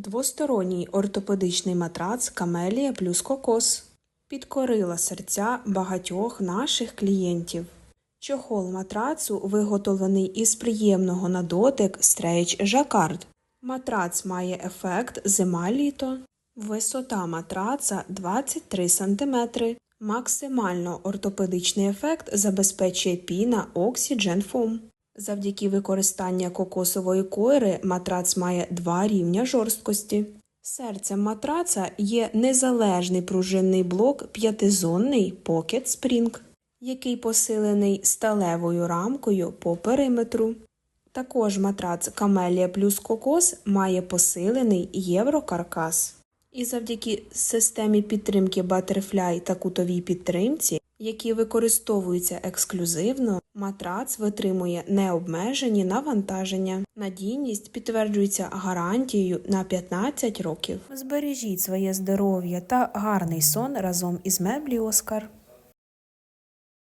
Двосторонній ортопедичний матрац Камелія плюс кокос підкорила серця багатьох наших клієнтів. Чохол матрацу виготовлений із приємного на дотик стрейч жакард. Матрац має ефект зима-літо. Висота матраца 23 см. Максимально ортопедичний ефект забезпечує піна Oxygen Foam. Завдяки використанню кокосової койри матрац має два рівня жорсткості. Серцем матраца є незалежний пружинний блок п'ятизонний Pocket Spring, який посилений сталевою рамкою по периметру. Також матрац Камелія плюс кокос має посилений єврокаркас. І завдяки системі підтримки Butterfly та кутовій підтримці, які використовуються ексклюзивно, матрац витримує необмежені навантаження. Надійність підтверджується гарантією на 15 років. Збережіть своє здоров'я та гарний сон разом із меблі Оскар.